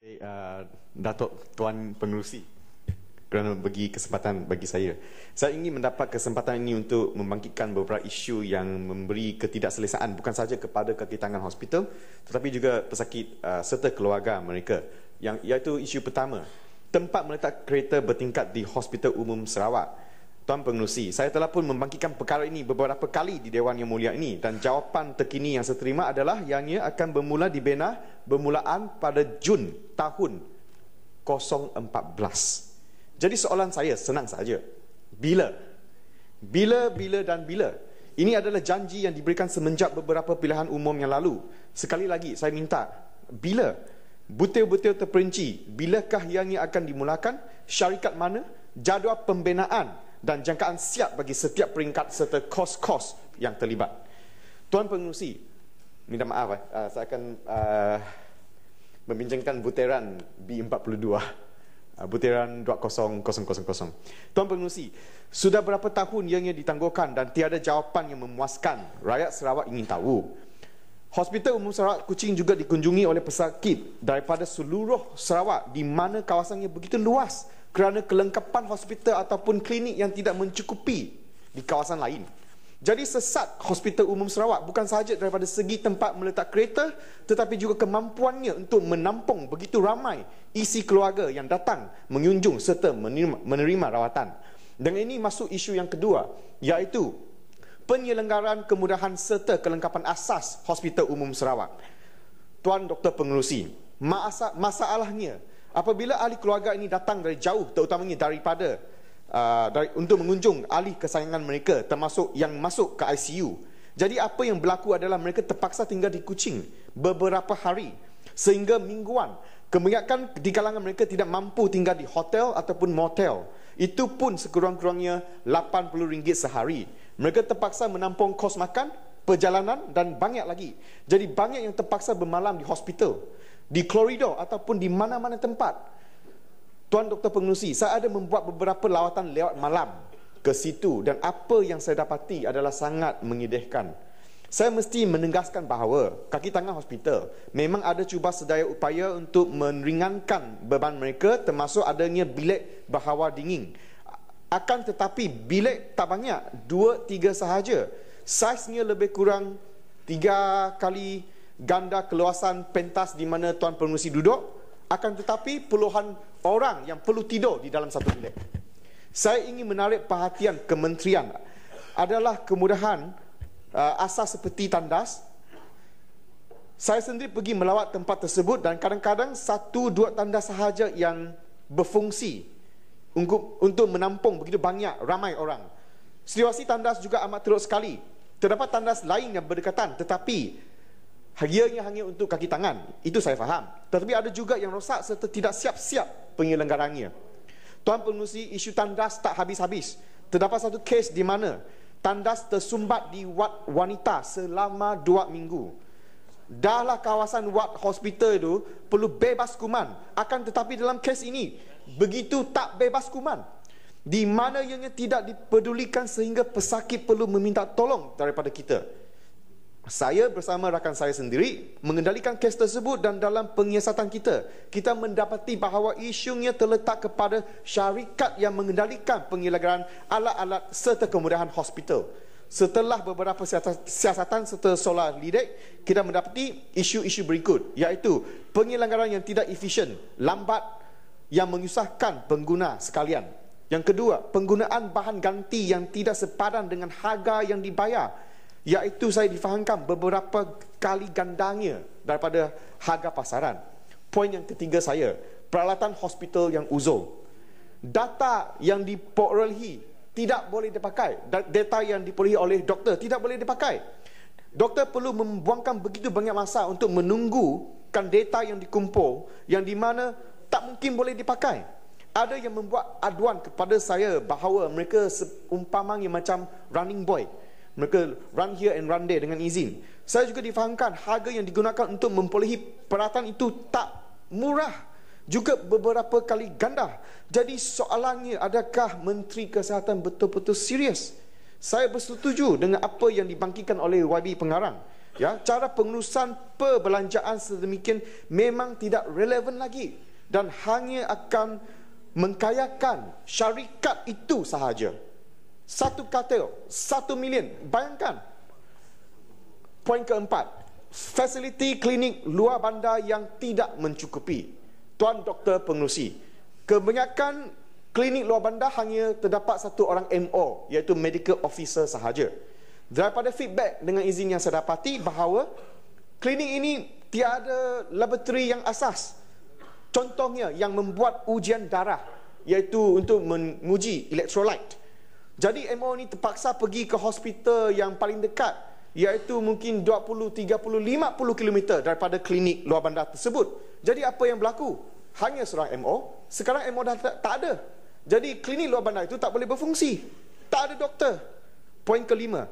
uh, Datuk Tuan Pengerusi kerana bagi kesempatan bagi saya. Saya ingin mendapat kesempatan ini untuk membangkitkan beberapa isu yang memberi ketidakselesaan bukan sahaja kepada kaki tangan hospital tetapi juga pesakit uh, serta keluarga mereka. Yang iaitu isu pertama, tempat meletak kereta bertingkat di Hospital Umum Sarawak. Tuan Pengerusi, saya telah pun membangkitkan perkara ini beberapa kali di Dewan Yang Mulia ini dan jawapan terkini yang saya terima adalah ianya akan bermula dibina bermulaan pada Jun tahun 014. Jadi soalan saya senang saja. Bila? Bila, bila dan bila? Ini adalah janji yang diberikan semenjak beberapa pilihan umum yang lalu. Sekali lagi saya minta, bila? Betul-betul terperinci, bilakah ianya akan dimulakan? Syarikat mana? Jadual pembinaan dan jangkaan siap bagi setiap peringkat serta kos-kos yang terlibat. Tuan Pengurusi, minta maaf eh, uh, saya akan uh, membincangkan butiran B42. Uh, butiran 20000. Tuan Pengurusi, sudah berapa tahun ianya ditangguhkan dan tiada jawapan yang memuaskan. Rakyat Sarawak ingin tahu. Hospital Umum Sarawak Kuching juga dikunjungi oleh pesakit daripada seluruh Sarawak di mana kawasannya begitu luas kerana kelengkapan hospital ataupun klinik yang tidak mencukupi di kawasan lain. Jadi sesat Hospital Umum Sarawak bukan sahaja daripada segi tempat meletak kereta tetapi juga kemampuannya untuk menampung begitu ramai isi keluarga yang datang mengunjung serta menerima, menerima rawatan. Dan ini masuk isu yang kedua iaitu penyelenggaraan kemudahan serta kelengkapan asas Hospital Umum Sarawak. Tuan Doktor Pengerusi, masalahnya apabila ahli keluarga ini datang dari jauh terutamanya daripada uh, dari, untuk mengunjung ahli kesayangan mereka termasuk yang masuk ke ICU jadi apa yang berlaku adalah mereka terpaksa tinggal di Kuching beberapa hari sehingga mingguan. Kebanyakan di kalangan mereka tidak mampu tinggal di hotel ataupun motel. Itu pun sekurang-kurangnya RM80 sehari. Mereka terpaksa menampung kos makan perjalanan dan banyak lagi. Jadi banyak yang terpaksa bermalam di hospital di koridor ataupun di mana-mana tempat. Tuan Doktor Pengerusi, saya ada membuat beberapa lawatan lewat malam ke situ dan apa yang saya dapati adalah sangat menyedihkan. Saya mesti menegaskan bahawa kaki tangan hospital memang ada cuba sedaya upaya untuk meringankan beban mereka termasuk adanya bilik berhawa dingin. Akan tetapi bilik tak banyak, dua, tiga sahaja. Saiznya lebih kurang tiga kali ganda keluasan pentas di mana Tuan Pengurusi duduk akan tetapi puluhan orang yang perlu tidur di dalam satu bilik. Saya ingin menarik perhatian kementerian adalah kemudahan uh, asas seperti tandas. Saya sendiri pergi melawat tempat tersebut dan kadang-kadang satu dua tandas sahaja yang berfungsi untuk, untuk menampung begitu banyak ramai orang. Situasi tandas juga amat teruk sekali. Terdapat tandas lain yang berdekatan tetapi Hadiahnya hanya untuk kaki tangan. Itu saya faham. Tetapi ada juga yang rosak serta tidak siap-siap penyelenggarannya. Tuan Pengurusi, isu tandas tak habis-habis. Terdapat satu kes di mana tandas tersumbat di wad wanita selama dua minggu. Dahlah kawasan wad hospital itu perlu bebas kuman. Akan tetapi dalam kes ini, begitu tak bebas kuman. Di mana ianya tidak dipedulikan sehingga pesakit perlu meminta tolong daripada kita saya bersama rakan saya sendiri mengendalikan kes tersebut dan dalam penyiasatan kita kita mendapati bahawa isunya terletak kepada syarikat yang mengendalikan penyelenggaraan alat-alat serta kemudahan hospital. Setelah beberapa siasatan serta solar lidik kita mendapati isu-isu berikut iaitu penyelenggaraan yang tidak efisien lambat yang menyusahkan pengguna sekalian. Yang kedua penggunaan bahan ganti yang tidak sepadan dengan harga yang dibayar Iaitu saya difahamkan beberapa kali gandanya daripada harga pasaran. Poin yang ketiga saya, peralatan hospital yang uzur. Data yang diperolehi tidak boleh dipakai. Data yang diperolehi oleh doktor tidak boleh dipakai. Doktor perlu membuangkan begitu banyak masa untuk menunggukan data yang dikumpul yang di mana tak mungkin boleh dipakai. Ada yang membuat aduan kepada saya bahawa mereka seumpamanya macam running boy mereka run here and run there dengan izin. Saya juga difahamkan harga yang digunakan untuk memperolehi peralatan itu tak murah. Juga beberapa kali ganda. Jadi soalannya adakah Menteri Kesihatan betul-betul serius? Saya bersetuju dengan apa yang dibangkitkan oleh YB Pengarang. Ya, cara pengurusan perbelanjaan sedemikian memang tidak relevan lagi dan hanya akan mengkayakan syarikat itu sahaja. Satu katil, satu million. Bayangkan. Poin keempat, fasiliti klinik luar bandar yang tidak mencukupi. Tuan Doktor Pengurusi, kebanyakan klinik luar bandar hanya terdapat satu orang MO, iaitu medical officer sahaja. Daripada feedback dengan izin yang saya dapati bahawa klinik ini tiada laboratory yang asas. Contohnya yang membuat ujian darah iaitu untuk menguji electrolyte. Jadi MO ini terpaksa pergi ke hospital yang paling dekat iaitu mungkin 20, 30, 50 km daripada klinik luar bandar tersebut. Jadi apa yang berlaku? Hanya seorang MO, sekarang MO dah tak, tak ada. Jadi klinik luar bandar itu tak boleh berfungsi. Tak ada doktor. Poin kelima,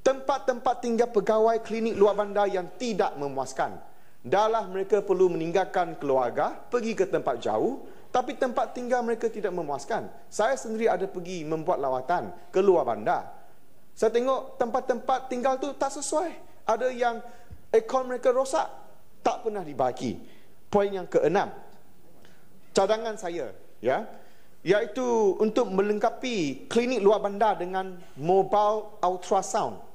tempat-tempat tinggal pegawai klinik luar bandar yang tidak memuaskan. Dahlah mereka perlu meninggalkan keluarga, pergi ke tempat jauh, tapi tempat tinggal mereka tidak memuaskan. Saya sendiri ada pergi membuat lawatan ke luar bandar. Saya tengok tempat-tempat tinggal tu tak sesuai. Ada yang ekon mereka rosak, tak pernah dibagi. Poin yang keenam, cadangan saya, ya, iaitu untuk melengkapi klinik luar bandar dengan mobile ultrasound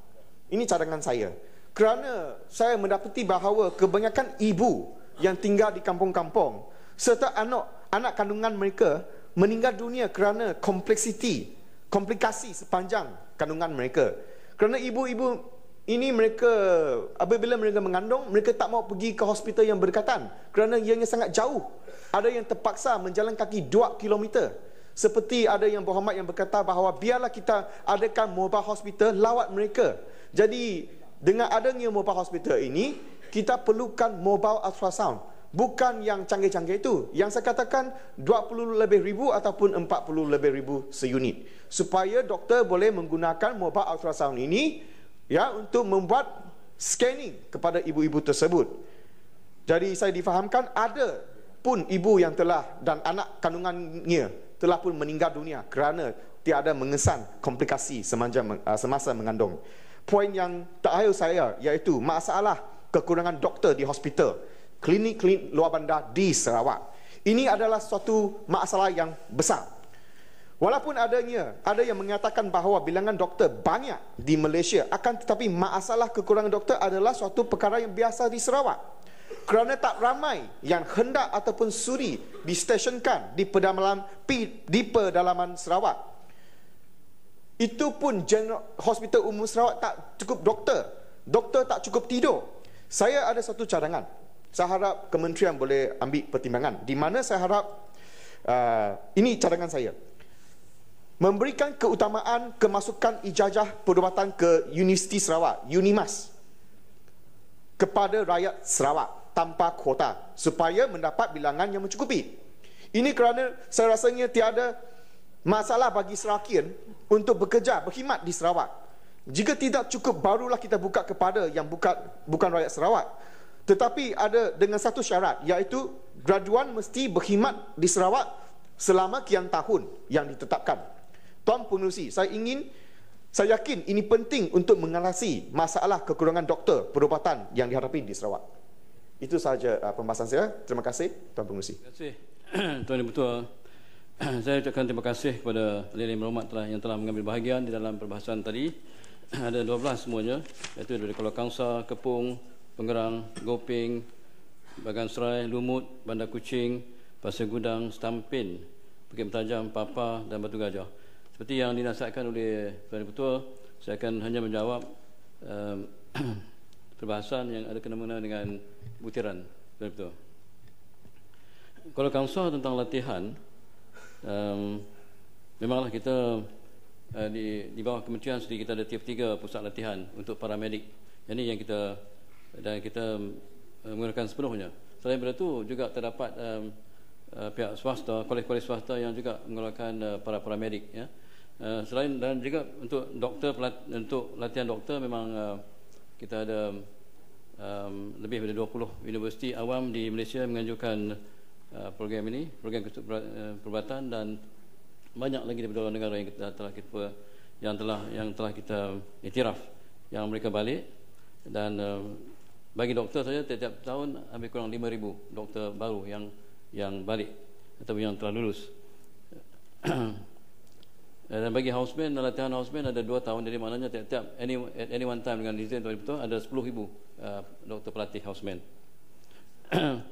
ini cadangan saya. Kerana saya mendapati bahawa kebanyakan ibu yang tinggal di kampung-kampung serta anak anak kandungan mereka meninggal dunia kerana kompleksiti, komplikasi sepanjang kandungan mereka. Kerana ibu-ibu ini mereka apabila mereka mengandung mereka tak mau pergi ke hospital yang berdekatan kerana ianya sangat jauh. Ada yang terpaksa menjalan kaki 2 kilometer. Seperti ada yang Muhammad yang berkata bahawa biarlah kita adakan mobile hospital lawat mereka jadi dengan adanya mobile hospital ini kita perlukan mobile ultrasound bukan yang canggih-canggih itu. Yang saya katakan 20 lebih ribu ataupun 40 lebih ribu seunit. Supaya doktor boleh menggunakan mobile ultrasound ini ya untuk membuat scanning kepada ibu-ibu tersebut. Jadi saya difahamkan ada pun ibu yang telah dan anak kandungannya telah pun meninggal dunia kerana tiada mengesan komplikasi semasa mengandung. Poin yang terakhir saya iaitu masalah kekurangan doktor di hospital klinik-klinik luar bandar di Sarawak. Ini adalah suatu masalah yang besar. Walaupun adanya ada yang mengatakan bahawa bilangan doktor banyak di Malaysia akan tetapi masalah kekurangan doktor adalah suatu perkara yang biasa di Sarawak. Kerana tak ramai yang hendak ataupun suri distationkan di pedalaman di pedalaman Sarawak itu pun General Hospital Umum Sarawak tak cukup doktor. Doktor tak cukup tidur. Saya ada satu cadangan. Saya harap kementerian boleh ambil pertimbangan. Di mana saya harap uh, ini cadangan saya. Memberikan keutamaan kemasukan ijazah perubatan ke Universiti Sarawak, UNIMAS kepada rakyat Sarawak tanpa kuota supaya mendapat bilangan yang mencukupi. Ini kerana saya rasanya tiada masalah bagi Serakian untuk bekerja, berkhidmat di Sarawak. Jika tidak cukup, barulah kita buka kepada yang bukan, bukan rakyat Sarawak. Tetapi ada dengan satu syarat, iaitu graduan mesti berkhidmat di Sarawak selama kian tahun yang ditetapkan. Tuan Penusi, saya ingin, saya yakin ini penting untuk mengatasi masalah kekurangan doktor perubatan yang dihadapi di Sarawak. Itu sahaja uh, pembahasan saya. Terima kasih, Tuan Penusi. Terima kasih, Tuan Ibu saya ucapkan terima kasih kepada Lili Meromat telah yang telah mengambil bahagian di dalam perbahasan tadi. Ada 12 semuanya, iaitu dari Kuala Kangsa, Kepung, Pengerang, Goping, Bagan Serai, Lumut, Bandar Kucing, Pasir Gudang, Stampin, Bukit Mentajam, Papa dan Batu Gajah. Seperti yang dinasihatkan oleh Tuan Ketua, saya akan hanya menjawab um, perbahasan yang ada kena-mena dengan butiran Tuan Ketua. Kalau Kangsa tentang latihan, um, memanglah kita uh, di di bawah kementerian sendiri kita ada tiap tiga pusat latihan untuk para medik. Ini yang kita dan kita uh, menggunakan sepenuhnya. Selain daripada itu juga terdapat um, uh, pihak swasta, kolej-kolej swasta yang juga mengeluarkan uh, para para medik. Ya. Uh, selain dan juga untuk doktor untuk latihan doktor memang uh, kita ada um, lebih dari 20 universiti awam di Malaysia menganjurkan Uh, program ini, program perubatan dan banyak lagi daripada negara yang kita telah kita yang telah yang telah kita iktiraf yang mereka balik dan uh, bagi doktor saja setiap tahun lebih kurang 5000 doktor baru yang yang balik atau yang telah lulus. Dan bagi houseman latihan houseman ada 2 tahun. Jadi maknanya tiap-tiap any, at any one time dengan design betul ada 10000 uh, doktor pelatih houseman.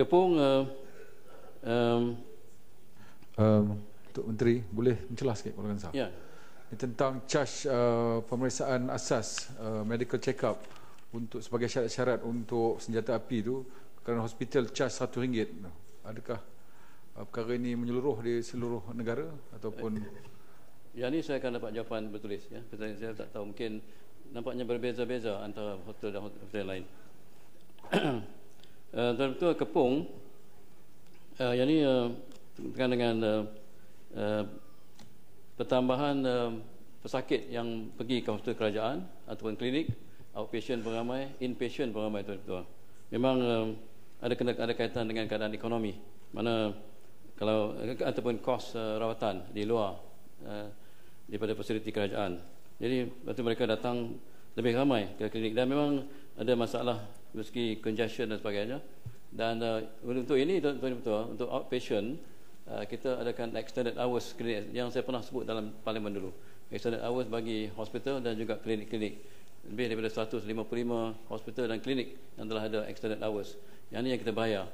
Kepung uh, um, um, Tok Menteri boleh mencelah sikit kalau kan ya. Ini tentang charge uh, pemeriksaan asas uh, medical check up untuk sebagai syarat-syarat untuk senjata api itu kerana hospital charge satu ringgit adakah uh, perkara ini menyeluruh di seluruh negara ataupun? Ya ini saya akan dapat jawapan bertulis ya. Saya, saya tak tahu. Mungkin nampaknya berbeza-beza antara hotel dan hotel lain. Uh, betul kepung uh, yang ini uh, dengan uh, uh, pertambahan uh, pesakit yang pergi ke hospital kerajaan ataupun klinik outpatient beramai, inpatient beramai tuan-tuan. Memang um, ada kena ada kaitan dengan keadaan ekonomi. Mana kalau ataupun kos uh, rawatan di luar uh, daripada fasiliti kerajaan. Jadi waktu mereka datang lebih ramai ke klinik dan memang ada masalah meski congestion dan sebagainya. Dan uh, untuk ini tuan-tuan untuk outpatient uh, kita adakan extended hours klinik yang saya pernah sebut dalam parlimen dulu. Extended hours bagi hospital dan juga klinik-klinik lebih daripada 155 hospital dan klinik yang telah ada extended hours. Yang ini yang kita bayar.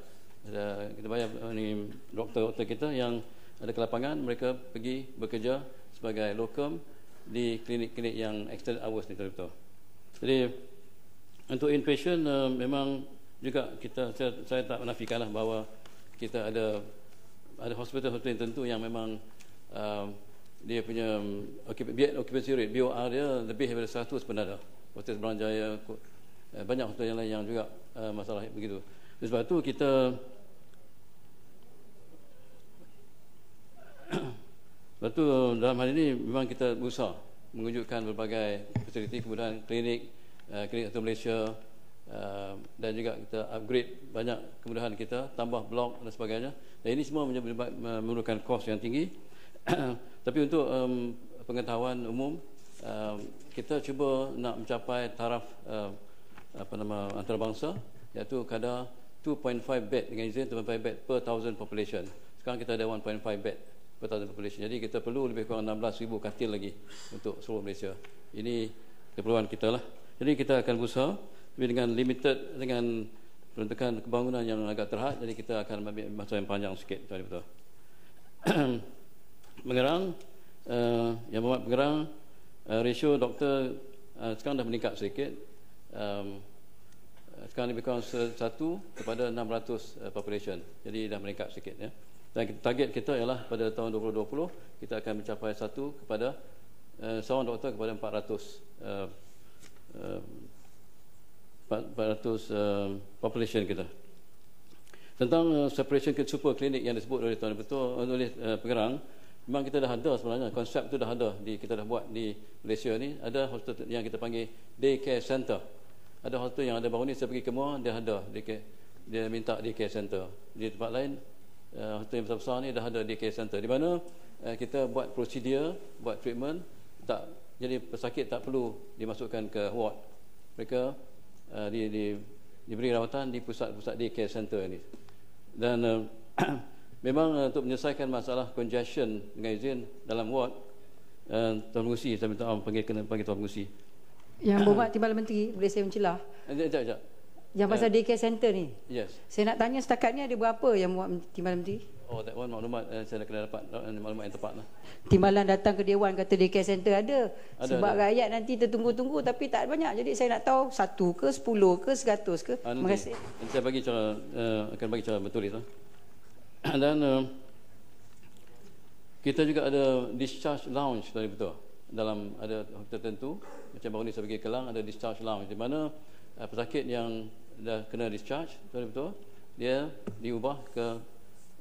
Kita bayar ini doktor-doktor kita yang ada ke lapangan, mereka pergi bekerja sebagai locum di klinik-klinik yang extended hours ni betul Jadi untuk inpatient uh, memang juga kita saya, saya tak menafikanlah bahawa kita ada ada hospital-hospital tertentu yang memang uh, dia punya um, occupancy rate BOR dia lebih daripada 100 sebenarnya Hotel Seberang Jaya eh, banyak hotel yang lain yang juga uh, masalah begitu. Sebab itu kita sebab itu dalam hal ini memang kita berusaha mengejutkan berbagai fasiliti kemudian klinik uh, klinik atau Malaysia dan juga kita upgrade banyak kemudahan kita tambah blok dan sebagainya. Dan ini semua memerlukan kos yang tinggi. Tapi untuk um, pengetahuan umum um, kita cuba nak mencapai taraf uh, apa nama antarabangsa iaitu kadar 2.5 bed dengan izin 2.5 bed per thousand population. Sekarang kita ada 1.5 bed per thousand population. Jadi kita perlu lebih kurang 16,000 katil lagi untuk seluruh Malaysia. Ini keperluan kita lah. Jadi kita akan berusaha tapi dengan limited dengan peruntukan kebangunan yang agak terhad jadi kita akan ambil masa yang panjang sikit betul. Mengerang uh, yang bermakna pengerang uh, ratio doktor uh, sekarang dah meningkat sedikit. Um, sekarang lebih kurang satu kepada 600 uh, population jadi dah meningkat sedikit ya. Dan target kita ialah pada tahun 2020 kita akan mencapai satu kepada uh, seorang doktor kepada 400 uh, uh, 400 uh, population kita. Tentang uh, separation ke super klinik yang disebut oleh tuan betul oleh uh, pengerang Memang kita dah ada sebenarnya konsep tu dah ada di kita dah buat di Malaysia ni ada hospital yang kita panggil day care center. Ada hospital yang ada baru ni saya pergi ke Muar dia ada day care, dia minta day care center. Di tempat lain uh, hospital yang besar-besar ni dah ada day care center di mana uh, kita buat prosedur, buat treatment tak jadi pesakit tak perlu dimasukkan ke ward. Mereka uh, di, di diberi rawatan di pusat-pusat day care center ini. Dan uh, memang uh, untuk menyelesaikan masalah congestion dengan izin dalam ward uh, Tuan Pengusi saya minta maaf panggil kena panggil Tuan Pengusi yang berbuat Timbalan Menteri boleh saya mencelah sekejap sekejap sekejap. Yang pasal uh, daycare center ni? Yes. Saya nak tanya setakat ni ada berapa yang buat Timbalan Menteri? Oh that one maklumat uh, saya nak kena dapat uh, maklumat yang tepat lah. Timbalan datang ke Dewan kata daycare center ada, ada sebab ada. rakyat nanti tertunggu-tunggu tapi tak banyak. Jadi saya nak tahu satu ke sepuluh ke seratus ke? Uh, terima kasih. Saya bagi cara uh, akan bagi cara bertulis lah dan uh, kita juga ada discharge lounge tadi betul? Dalam ada tertentu macam baru ni saya pergi Kelang ada discharge lounge. Di mana uh, pesakit yang dah kena discharge tadi betul? Dia diubah ke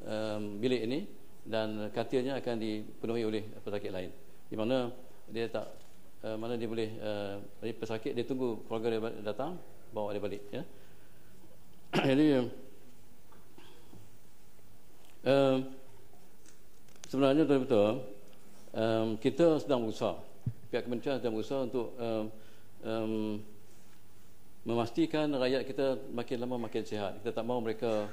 um, bilik ini dan katilnya akan dipenuhi oleh pesakit lain. Di mana dia tak uh, mana dia boleh uh, pesakit dia tunggu keluarga dia datang bawa dia balik ya? Jadi sebenarnya betul-betul um, kita sedang berusaha pihak kementerian sedang berusaha untuk um, um, memastikan rakyat kita makin lama makin sihat. Kita tak mahu mereka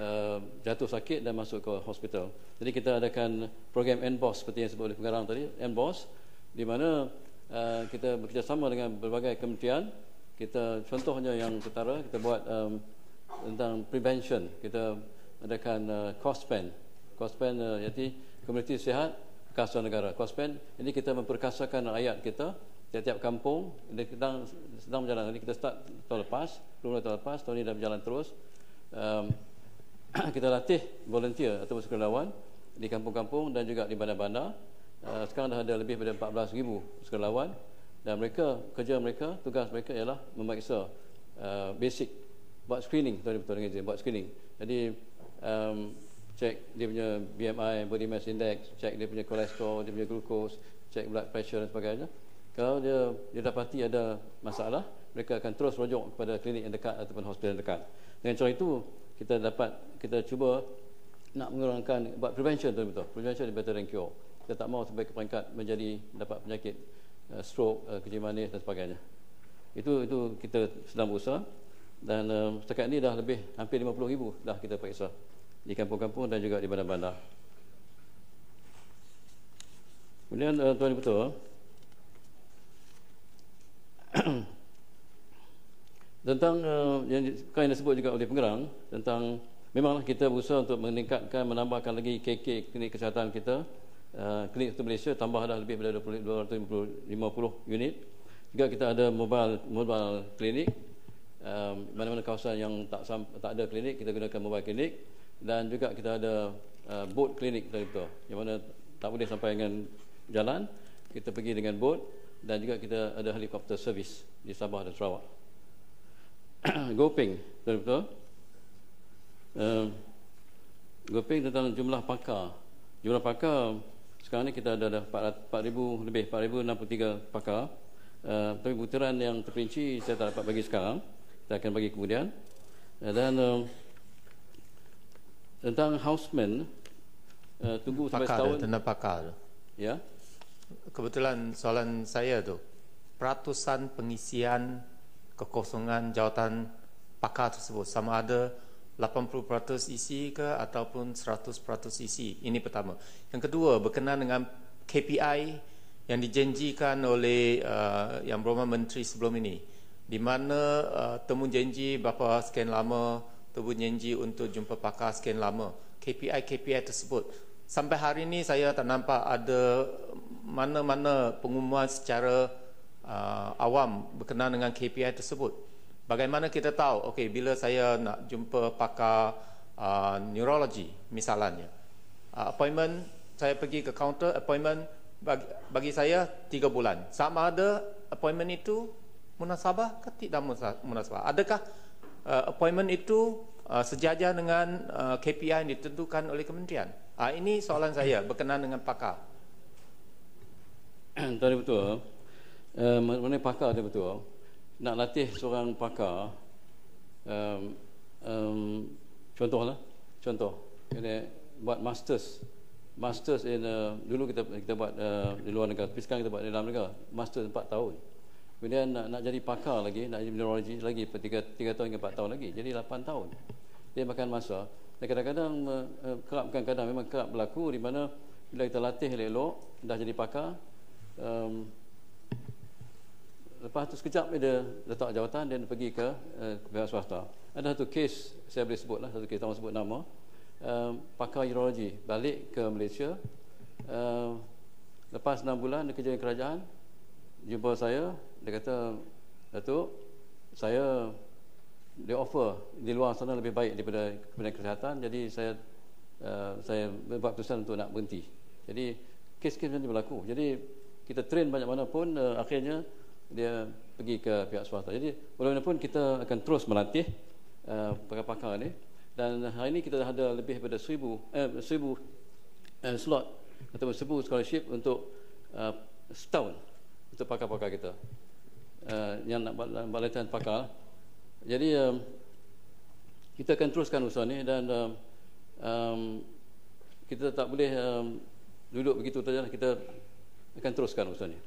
uh, jatuh sakit dan masuk ke hospital. Jadi kita adakan program NBOS seperti yang sebut oleh pengarang tadi, NBOS di mana uh, kita bekerjasama dengan berbagai kementerian. Kita contohnya yang ketara kita buat um, tentang prevention. Kita adakan uh. Cost spend uh, iaitu komuniti sihat kasa negara. Cost spend ini kita memperkasakan rakyat kita tiap-tiap kampung dia sedang sedang berjalan. Jadi kita start tahun lepas, belum tahun lepas, tahun ini dah berjalan terus. Um, kita latih volunteer atau sukarelawan di kampung-kampung dan juga di bandar-bandar. Uh, sekarang dah ada lebih daripada 14,000 sukarelawan dan mereka kerja mereka, tugas mereka ialah memeriksa uh, basic buat screening betul dengan buat screening. Jadi um, cek dia punya BMI, body mass index, cek dia punya kolesterol, dia punya glucose, cek blood pressure dan sebagainya. Kalau dia dia dapati ada masalah, mereka akan terus rujuk kepada klinik yang dekat ataupun hospital yang dekat. Dengan cara itu, kita dapat kita cuba nak mengurangkan buat prevention tu betul. Prevention is better than cure. Kita tak mahu sampai ke peringkat menjadi dapat penyakit uh, stroke, uh, kencing manis dan sebagainya. Itu itu kita sedang berusaha dan uh, setakat ini dah lebih hampir 50 ribu dah kita periksa di kampung-kampung dan juga di bandar-bandar. Kemudian uh, tuan betul tentang uh, yang yang disebut juga oleh pengerang tentang memanglah kita berusaha untuk meningkatkan menambahkan lagi KK klinik kesihatan kita. Uh, klinik untuk Malaysia tambah dah lebih daripada 250 unit. Juga kita ada mobile mobile klinik um, mana-mana kawasan yang tak tak ada klinik kita gunakan mobile klinik dan juga kita ada uh, boat klinik betul yang mana tak boleh sampai dengan jalan kita pergi dengan boat dan juga kita ada helikopter servis di Sabah dan Sarawak. Goping, betul-betul. Uh, Goping tentang jumlah pakar. Jumlah pakar sekarang ni kita ada 4,000 lebih, 4,063 pakar. Uh, tapi butiran yang terperinci saya tak dapat bagi sekarang. Kita akan bagi kemudian. Uh, dan uh, tentang houseman, uh, tunggu pakar sampai setahun. Tentang pakar. Ya kebetulan soalan saya tu peratusan pengisian kekosongan jawatan pakar tersebut sama ada 80% isi ke ataupun 100% isi. Ini pertama. Yang kedua berkenaan dengan KPI yang dijanjikan oleh uh, yang berhormat menteri sebelum ini di mana uh, temu janji berapa sekian lama temu janji untuk jumpa pakar sekian lama KPI KPI tersebut sampai hari ini saya tak nampak ada mana-mana pengumuman secara uh, awam berkenaan dengan KPI tersebut. Bagaimana kita tahu, okey, bila saya nak jumpa pakar uh, neurologi misalnya, uh, appointment saya pergi ke kaunter appointment bagi, bagi saya tiga bulan. Sama ada appointment itu munasabah ke tidak munasabah? Adakah uh, appointment itu uh, sejajar dengan uh, KPI yang ditentukan oleh kementerian? Uh, ini soalan saya berkenaan dengan pakar. Tadi betul. Uh, mengenai pakar dia betul. Nak latih seorang pakar, um, um, contohlah, contoh, ini buat masters, masters in uh, dulu kita kita buat uh, di luar negara, tapi sekarang kita buat di dalam negara, masters 4 tahun. Kemudian nak, nak jadi pakar lagi, nak jadi neurologi lagi, 3, 3 tahun hingga 4 tahun lagi, jadi 8 tahun. Dia makan masa. Dan kadang-kadang uh, kerap bukan kadang memang kerap berlaku di mana bila kita latih elok, dah jadi pakar, um, lepas tu sekejap dia letak jawatan dan pergi ke uh, pihak swasta ada satu kes saya boleh sebut lah satu kes tak sebut nama um, pakar urologi balik ke Malaysia uh, lepas 6 bulan dia kerja di kerajaan jumpa saya dia kata Datuk saya dia offer di luar sana lebih baik daripada kementerian kesihatan. Jadi saya uh, saya buat keputusan untuk nak berhenti. Jadi kes-kes macam berlaku. Jadi kita train banyak mana pun uh, akhirnya dia pergi ke pihak swasta. Jadi walaupun kita akan terus melatih uh, pakar-pakar ni. Dan hari ini kita dah ada lebih daripada seribu eh, seribu uh, slot atau seribu scholarship untuk uh, setahun untuk pakar-pakar kita uh, yang nak buat latihan pakar. Jadi um, kita akan teruskan usaha ni dan um, um, kita tak boleh um, duduk begitu saja kita akan teruskan urusan ini.